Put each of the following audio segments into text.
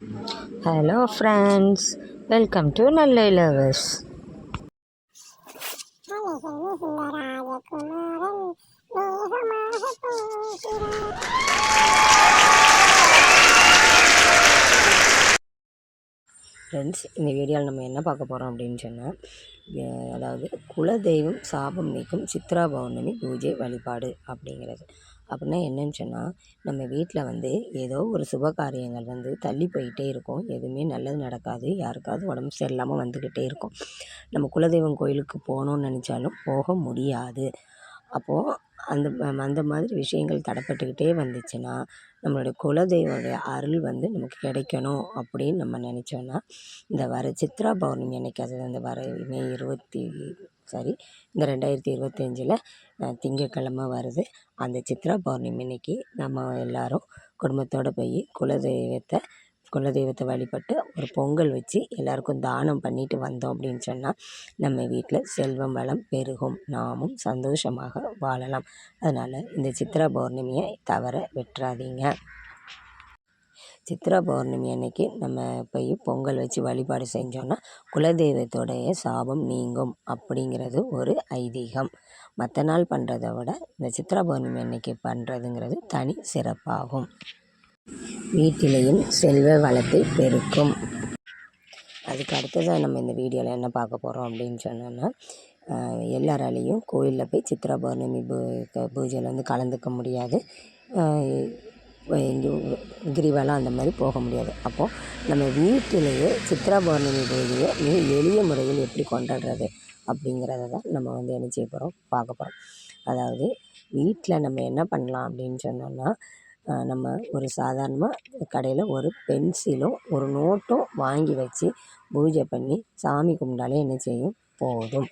Hello friends welcome to நல்ல lovers friends இந்த வீடியோவில் நம்ம என்ன பார்க்க போகிறோம் அப்படின்னு சொன்னால் அதாவது குலதெய்வம் சாபம் நீக்கும் சித்ரா பௌர்ணமி பூஜை வழிபாடு அப்படிங்கிறது. அப்படின்னா என்னன்னு சொன்னால் நம்ம வீட்டில் வந்து ஏதோ ஒரு சுப காரியங்கள் வந்து தள்ளி போயிட்டே இருக்கும். எதுவுமே நல்லது நடக்காது. யாருக்காவது உடம்பு சரியில்லாமல் வந்துக்கிட்டே இருக்கும். நம்ம குலதெய்வம் கோயிலுக்கு போகணுன்னு நினச்சாலும் போக முடியாது. அப்போது அந்த அந்த மாதிரி விஷயங்கள் தடைப்பட்டுக்கிட்டே வந்துச்சுன்னா நம்மளுடைய குலதெய்வடைய அருள் வந்து நமக்கு கிடைக்கணும் அப்படின்னு நம்ம நினச்சோன்னா இந்த வர சித்ரா பௌர்ணமி அன்னைக்கு அது அந்த வர மே இருபத்தி சாரி இந்த ரெண்டாயிரத்தி இருபத்தஞ்சில் திங்கக்கிழம வருது. அந்த சித்ரா பௌர்ணமி அன்னைக்கு நம்ம எல்லாரும் குடும்பத்தோடு போய் குலதெய்வத்தை குலதெய்வத்தை வழிபட்டு ஒரு பொங்கல் வச்சு எல்லாருக்கும் தானம் பண்ணிட்டு வந்தோம் அப்படின்னு சொன்னால் நம்ம வீட்டில் செல்வம் வளம் பெருகும் நாமும் சந்தோஷமாக வாழலாம். அதனால் இந்த சித்ரா பௌர்ணமியை தவற விட்டுறாதீங்க. சித்ரா பௌர்ணமி அன்னைக்கு நம்ம போய் பொங்கல் வச்சு வழிபாடு செஞ்சோன்னா குலதெய்வத்தோடைய சாபம் நீங்கும் அப்படிங்கிறது ஒரு ஐதீகம். மற்ற நாள் பண்ணுறத விட இந்த சித்ரா பௌர்ணமி அன்னைக்கு பண்ணுறதுங்கிறது தனி சிறப்பாகும். வீட்டிலேயும் செல்வ வளத்தை பெருக்கும். அதுக்கு அடுத்ததாக நம்ம இந்த வீடியோவில் என்ன பார்க்க போகிறோம் அப்படின்னு சொன்னோன்னா எல்லாராலேயும் எல்லாராலையும் கோயிலில் போய் சித்ரா பௌர்ணமி பூ க- பூஜையில் வந்து கலந்துக்க முடியாது. கிரிவலம் அந்த மாதிரி போக முடியாது. அப்போது நம்ம வீட்டிலேயே சித்ரா பௌர்ணமி பூஜையை மிக எளிய முறையில் எப்படி கொண்டாடுறது அப்படிங்கிறத தான் நம்ம வந்து என்ன செய்ய போகிறோம் பார்க்க போகிறோம் அதாவது வீட்டில் நம்ம என்ன பண்ணலாம் அப்படின்னு சொன்னோம்னா நம்ம ஒரு சாதாரணமாக கடையில் ஒரு பென்சிலும் ஒரு நோட்டும் வாங்கி வச்சு பூஜை பண்ணி சாமி கும்பிட்டாலே என்ன செய்யும்? போதும்.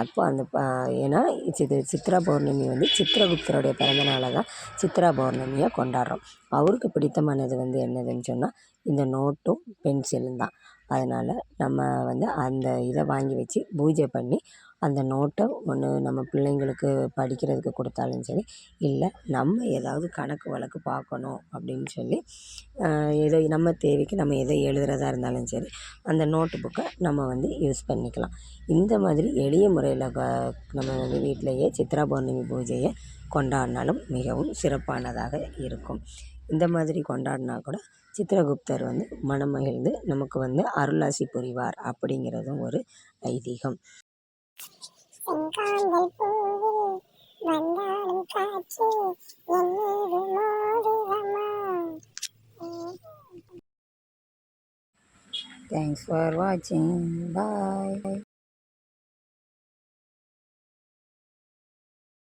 அப்போ அந்த ப ஏன்னா சித் சித்ரா பௌர்ணமி வந்து சித்ரகுப்தருடைய பிறந்த நாளாக தான் சித்ரா பௌர்ணமியை கொண்டாடுறோம். அவருக்கு பிடித்தமானது வந்து என்னதுன்னு சொன்னால் இந்த நோட்டும் பென்சிலும் தான். அதனால் நம்ம வந்து அந்த இதை வாங்கி வச்சு பூஜை பண்ணி அந்த நோட்டை ஒன்று நம்ம பிள்ளைங்களுக்கு படிக்கிறதுக்கு கொடுத்தாலும் சரி இல்லை நம்ம ஏதாவது கணக்கு வழக்கு பார்க்கணும் அப்படின்னு சொல்லி எதை ஏதோ நம்ம தேவைக்கு நம்ம எதை எழுதுகிறதா இருந்தாலும் சரி அந்த நோட்டு புக்கை நம்ம வந்து யூஸ் பண்ணிக்கலாம். இந்த மாதிரி எளிய முறையில் நம்ம வந்து வீட்டிலையே சித்ரா பௌர்ணமி பூஜையை கொண்டாடினாலும் மிகவும் சிறப்பானதாக இருக்கும். இந்த மாதிரி கொண்டாடினா கூட சித்திரகுப்தர் வந்து மனமகிழ்ந்து நமக்கு வந்து அருளாசி புரிவார் அப்படிங்கிறதும் ஒரு ஐதீகம். தேங்க்ஸ் ஃபார் வாட்சிங் பாய்